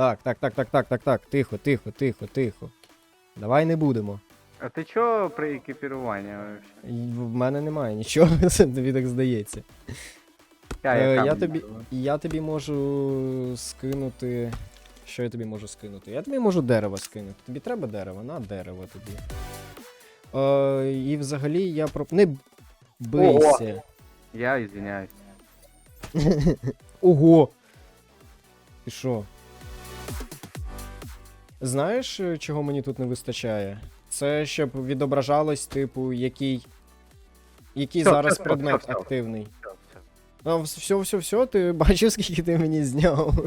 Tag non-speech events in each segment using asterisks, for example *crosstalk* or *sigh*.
Так, так, так, так, так, так, так. Тихо, тихо, тихо, тихо. Давай не будемо. А ти чого при екіпіруванні? В мене немає нічого, *laughs* це тобі так здається. Я, Е, яка я тобі- Я тобі можу скинути. Що я тобі можу скинути? Я тобі можу дерево скинути. Тобі треба дерево? На дерево тобі. Е, і взагалі я про. Не бийся. Я извиняюсь. *laughs* Ого! Ти що? Знаєш, е, чого мені тут не вистачає? Це щоб відображалось, типу, який. Який Всьо, зараз всьо, предмет всьо. активний. Все, все. Ну, все, все, все, ти *laughs* бачив, скільки ти мені зняв.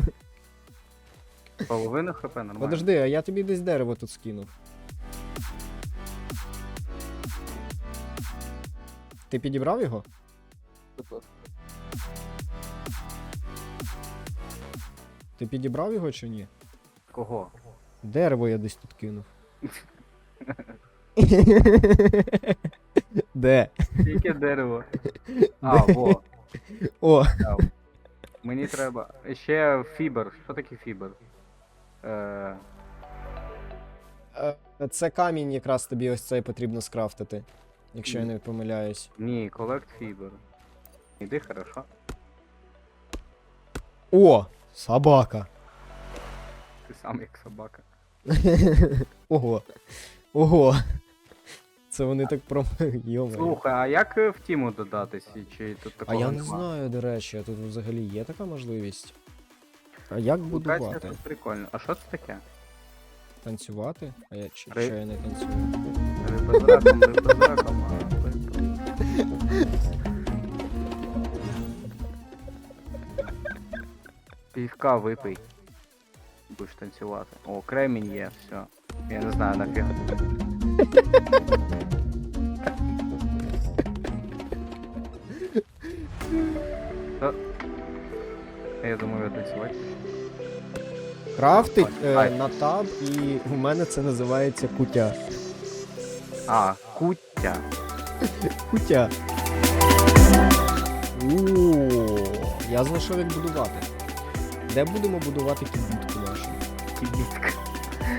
Половину хп нормально. Подожди, а я тобі десь дерево тут скинув. Ти підібрав його? Ти підібрав його чи ні? Кого? Дерево я десь тут кинув. *laughs* Де? Яке дерево? А, во. О. Мені треба. Ще фібер. Що таке фібер? Е, е, це камінь якраз тобі ось цей потрібно скрафтити. Якщо я не помиляюсь. ні, колект фібер. Іди, хорошо. О! Собака! Ти сам як собака. Ого. Ого. Це вони так про. Йомаю. Слухай, а як е, в тіму додатись? І Чи тут А такого я не нема? знаю, до речі, а тут взагалі є така можливість. А як Локація будувати? тут прикольно. А що це таке? Танцювати? А я чи, Ри- що я не танцюю? Риба з раком, риба з раком. а, риба. Півка випий. Будеш танцювати. О, кремінь є, все. Я не знаю нафіг. Я думаю, танцювати. Крафтить е, на таб, і в мене це називається кутя. А, куття. Кутя. О, я знайшов як будувати. Де будемо будувати кібітку нашу?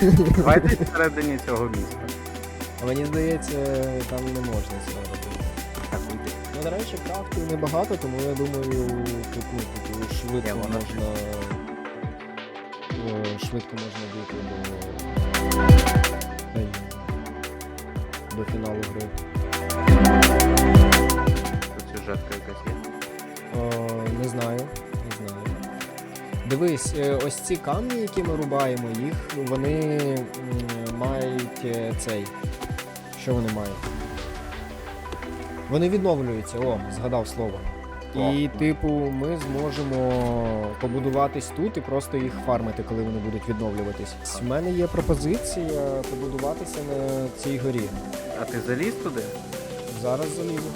Кібітка. Давайте всередині цього міста. А мені здається, там не можна цього робити. Так, уйди. Ну, до речі, крафтів небагато, тому я думаю, тут ну, типу, швидко Ні, воно- можна. е, Швидко можна дійти до. Ай, До фіналу гри. Тут сюжетка якась є. О, не знаю, не знаю. Дивись, е, ось ці камні, які ми рубаємо, їх вони мають е, цей. Що вони мають? Вони відновлюються, о, згадав слово. І, типу, ми зможемо побудуватись тут і просто їх фармити, коли вони будуть відновлюватись. У мене є пропозиція побудуватися на цій горі. А ти заліз туди? Зараз залізу.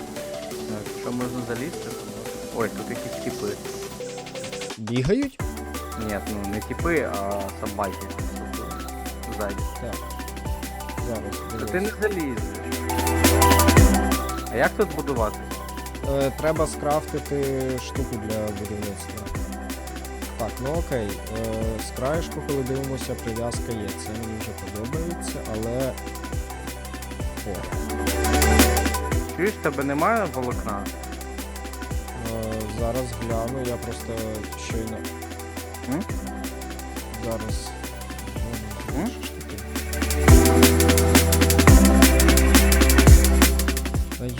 Так, Якщо можна залізти. Ой, тут якісь типи. Бігають? Ні, ну не типи, а собаки. Ззаді. Так. Зараз. Та дивись. ти не залізеш. А як тут будувати? Е, треба скрафтити штуку для будівництва. Так, ну окей. Е, з краєшку, коли дивимося, прив'язка є. Це мені вже подобається, але. О. Чуєш, в тебе немає волокна? Е, зараз гляну, я просто щойно. Зараз.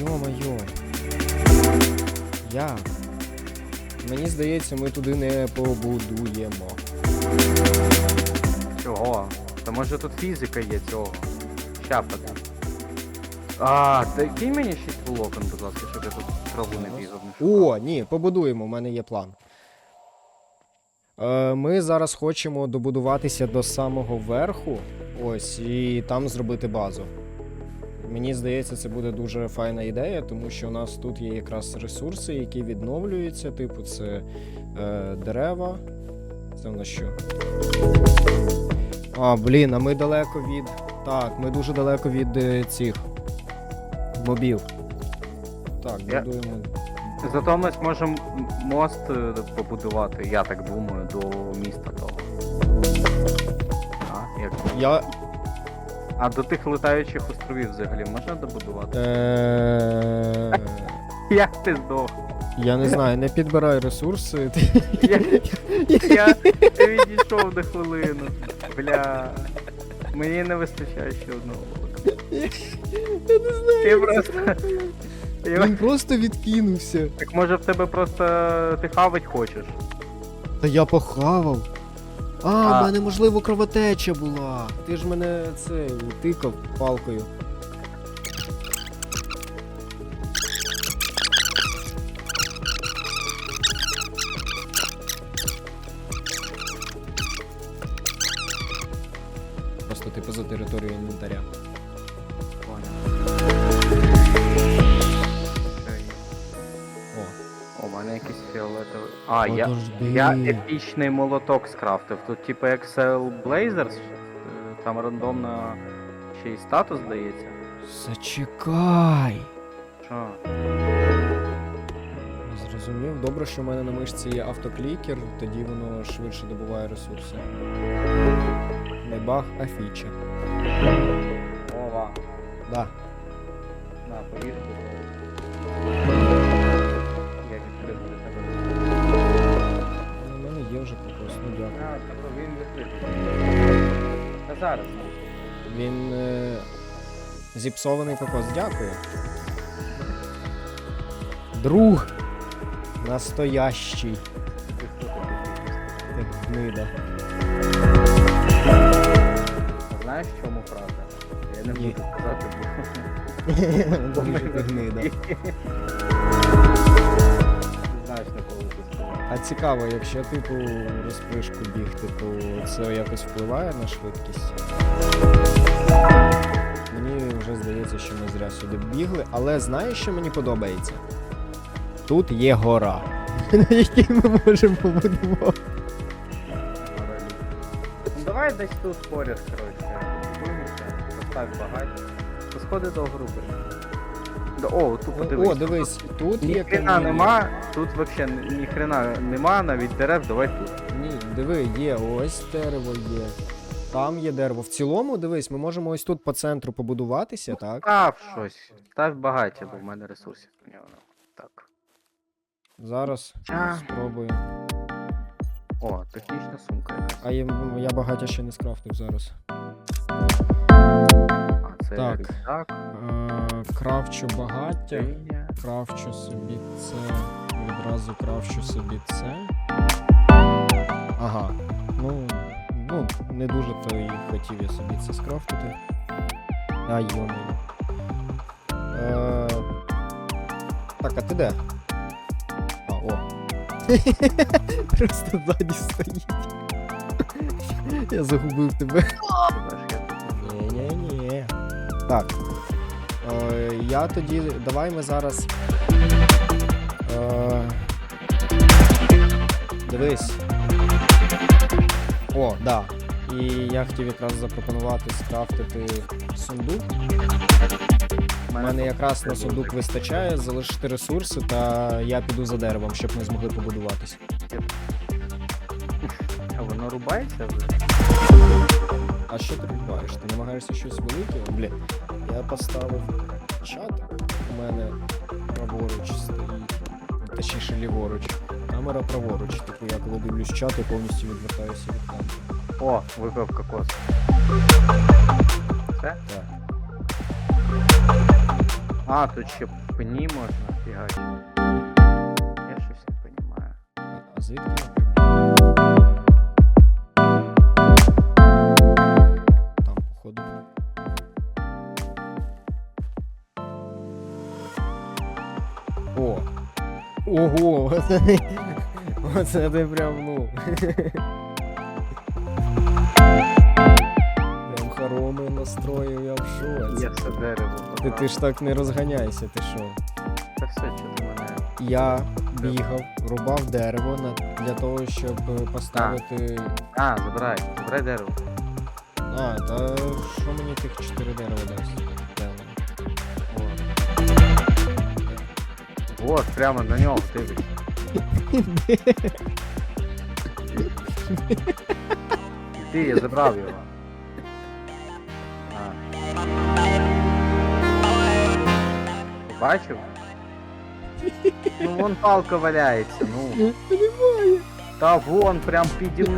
Йо-моє. Як? Мені здається, ми туди не побудуємо. Чого? Та може тут фізика є цього. Щапати. А, та кинь мені 6 волокон, будь ласка, щоб я тут траву не бігав. О, ні, побудуємо, у мене є план. Е, ми зараз хочемо добудуватися до самого верху. Ось, і там зробити базу. Мені здається, це буде дуже файна ідея, тому що у нас тут є якраз ресурси, які відновлюються. Типу, це е, дерева. Це в нас що? А, блін, а ми далеко від. Так, ми дуже далеко від е, цих мобів. Так, Я- будуємо. Зато ми зможемо мост е, побудувати, я так думаю, до міста того. Я. А до тих летаючих островів взагалі можна добудувати? Е... *laughs* Як ти здох? Я не знаю, не підбирай ресурси. Я, *laughs* я, я відійшов на хвилину. Бля. Мені не вистачає ще одного. Я не знаю. Ти як просто. Він просто відкинувся. Так може в тебе просто ти хавать хочеш? Та я похавав. А, А. в мене можливо кровотеча була. Ти ж мене це тикав палкою. А, я. подожди. Я епічний молоток скрафтив. Тут типу Excel Blazers, е, там рандомно ще й статус здається. Зачекай. Що? Зрозумів. Добре, що в мене на мишці є автоклікер, тоді воно швидше добуває ресурси. Не баг, а фіча. Зіпсований кокос, дякую. Друг. Настоящий. Ти? Як гнида. Знаєш, в чому правда? Я не Ні. буду казати, бо... *laughs* Дуже ти гнида. *laughs* Ти знаєш, на кого ти сказав. А цікаво, якщо типу розпришку бігти, то це якось впливає на швидкість. Мені вже здається, що ми зря сюди бігли, але знаєш, що мені подобається? Тут є гора, *laughs* на якій ми можемо побудувати. Ну давай десь тут поряд, коротше. Будемося, Постав. Сходи до групи. До- О, тут подивись. О, дивись, тут Ні є хрена каміння. нема, тут вообще ні хрена нема, навіть дерев, давай тут. Ні, диви, є, ось дерево є. Там є дерево. В цілому, дивись, ми можемо ось тут по центру побудуватися, так? Став щось. Став багаття, бо в мене ресурсів на нього. Так. Зараз А. спробую. О, технічна сумка якась. А я, я багаття ще не скрафтив зараз. А, це Так. рюкзак, Е, крафчу багаття, диня. крафчу собі це, відразу крафчу собі це. Ага. Ну, ну, не дуже то і хотів я собі це скрафтити. А, йомаю. Е, так, а ти де? А, о. *laughs* Просто ззаді стоїть. Я загубив тебе. Ні-ні-ні. Так. Е, я тоді. Давай ми зараз. Е, дивись. О, да. І я хотів якраз запропонувати скрафтити сундук. У мене якраз на сундук вистачає, залишити ресурси, та я піду за деревом, щоб ми змогли побудуватись. А воно рубається вже? А що ти відбуваєш? Ти намагаєшся щось велике? Блін, я поставив чат. У мене праворуч стоїть. Точніше ліворуч. Камера праворуч. Типу я коли дивлюсь чат, я повністю відвертаюся від камери. О, випив кокос. Все? Так. А, тут ще пені можна фігачити. Я щось не розумію. А, звідки? Там, походу. О! Ого! *laughs* Оце ти прям, ну. *laughs* Хороми настроїв, я в шоці. Я все дерево Ти, ти ж так не розганяйся, ти що? Та все, що ти мене. Я бігав, рубав дерево на, для того, щоб поставити. А, забирай, забирай дерево. А, та що мені тих чотири дерева дасть? Дерево. От, прямо на нього дивись. *laughs* Ти, я забрав його. Бачив? Ну вон палка валяється, ну. Немає. Та вон, прям піді мною.